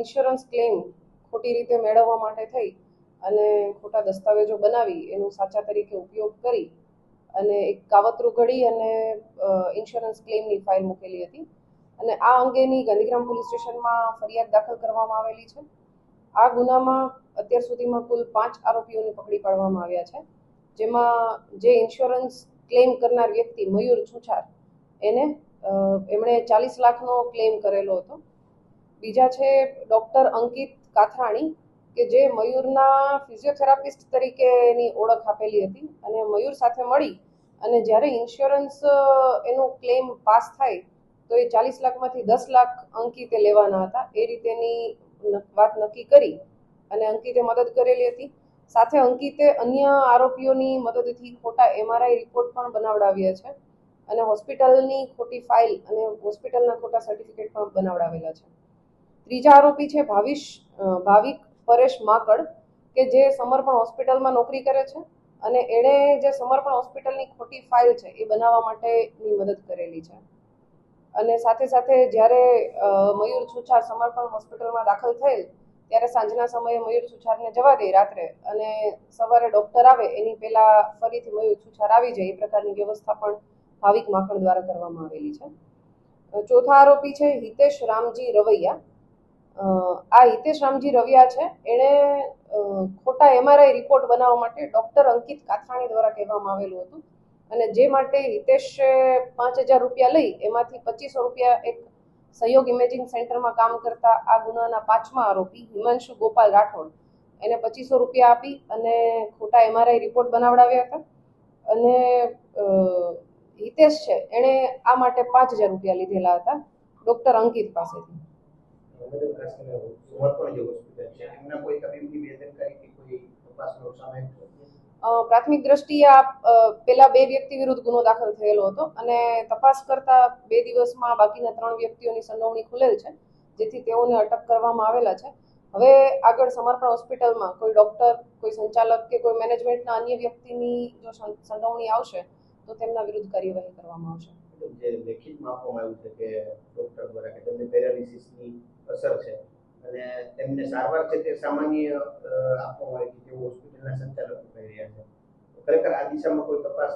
Insurance claim ખોટી રીતે મેળવવા માટે થઈ અને ખોટા દસ્તાવેજો બનાવી એનો સાચા તરીકે ઉપયોગ કરી અને એક કાવતરું ઘડી અને ઇન્સ્યોરન્સ ક્લેમની ફાઇલ મૂકેલી હતી. અને આ અંગેની ગાંધીગ્રામ પોલીસ સ્ટેશનમાં ફરિયાદ દાખલ કરવામાં આવેલી છે. આ ગુનામાં અત્યાર સુધીમાં કુલ પાંચ આરોપીઓને પકડી પાડવામાં આવ્યા છે. જેમાં જે ઇન્સ્યોરન્સ ક્લેમ કરનાર વ્યક્તિ મયુર છુછાર એને એમણે ચાલીસ લાખનો ક્લેમ કરેલો હતો. બીજા છે ડૉક્ટર અંકિત કાથરાણી, કે જે મયુરના ફિઝિયોથેરાપિસ્ટ તરીકેની ઓળખ આપેલી હતી અને મયુર સાથે મળી અને જ્યારે ઇન્સ્યોરન્સ એનું ક્લેમ પાસ થાય, તો એ ચાલીસ લાખમાંથી દસ લાખ અંકિતે લેવાના હતા. એ રીતેની વાત નક્કી કરી અને અંકિતે મદદ કરેલી હતી. સાથે અંકિતે અન્ય આરોપીઓની મદદથી ખોટા એમઆરઆઈ રિપોર્ટ પણ બનાવડાવ્યા છે અને હોસ્પિટલની ખોટી ફાઇલ અને હોસ્પિટલના ખોટા સર્ટિફિકેટ પણ બનાવડાવેલા છે. ત્રીજા આરોપી છે ભાવિશ ભાવિક પરેશ માકડ, કે જે સમર્પણ હોસ્પિટલમાં નોકરી કરે છે અને એણે જે સમર્પણ હોસ્પિટલની ખોટી ફાઇલ છે એ બનાવવા માટેની મદદ કરેલી છે. અને સાથે સાથે જ્યારે મયુર છુછાર સમર્પણ હોસ્પિટલમાં દાખલ થયેલ, ત્યારે સાંજના સમયે મયુર છુછારને જવા દે રાત્રે અને સવારે ડૉક્ટર આવે, એની પહેલાં ફરીથી મયુર છુછાર આવી જાય, એ પ્રકારની વ્યવસ્થા પણ ભાવિક માખણ દ્વારા કરવામાં આવેલી છે. ચોથા આરોપી છે હિતેશ રામજી રવૈયા આ હિતેશ રામજી રવિયા છે. એણે ખોટા એમઆરઆઈ રિપોર્ટ બનાવવા માટે ડૉક્ટર અંકિત કાથાણી દ્વારા કહેવામાં આવેલું હતું. અને જે માટે હિતેશે પાંચ હજાર રૂપિયા લઈ, એમાંથી પચીસો રૂપિયા એક સહયોગ ઇમેજિંગ સેન્ટરમાં કામ કરતા આ ગુનાના પાંચમા આરોપી હિમાંશુ ગોપાલ રાઠોડ. એને પચીસો રૂપિયા આપી અને ખોટા એમઆરઆઈ રિપોર્ટ બનાવડાવ્યા હતા. અને હિતેશ છે, એણે આ માટે પાંચ હજાર રૂપિયા લીધેલા હતા ડૉક્ટર અંકિત પાસેથી. પ્રાથમિક દ્રષ્ટિએ આ પેલા બે વ્યક્તિ વિરુદ્ધ ગુનો દાખલ થયેલો હતો અને તપાસ કરતા બે દિવસમાં બાકીના ત્રણ વ્યક્તિઓની સંડોવણી ખુલેલ છે, જેથી તેઓને અટક કરવામાં આવેલા છે. હવે આગળ સમર્પણ હોસ્પિટલમાં કોઈ ડૉક્ટર, કોઈ સંચાલક કે કોઈ મેનેજમેન્ટના અન્ય વ્યક્તિની જો સંડોવણી આવશે, તો તેમના વિરુદ્ધ કાર્યવાહી કરવામાં આવશે. જે લેખિતમાં આપવામાં આવ્યું છે કે ડોક્ટર દ્વારા કે તેમને પેરાલિસિસની અસર છે. અને તેમને સારવાર છે તે સામાન્ય આપવામાં આવી છે તેવું હોસ્પિટલના સંચાલકો કહી રહ્યા છે. ખરેખર આ દિશામાં કોઈ તપાસ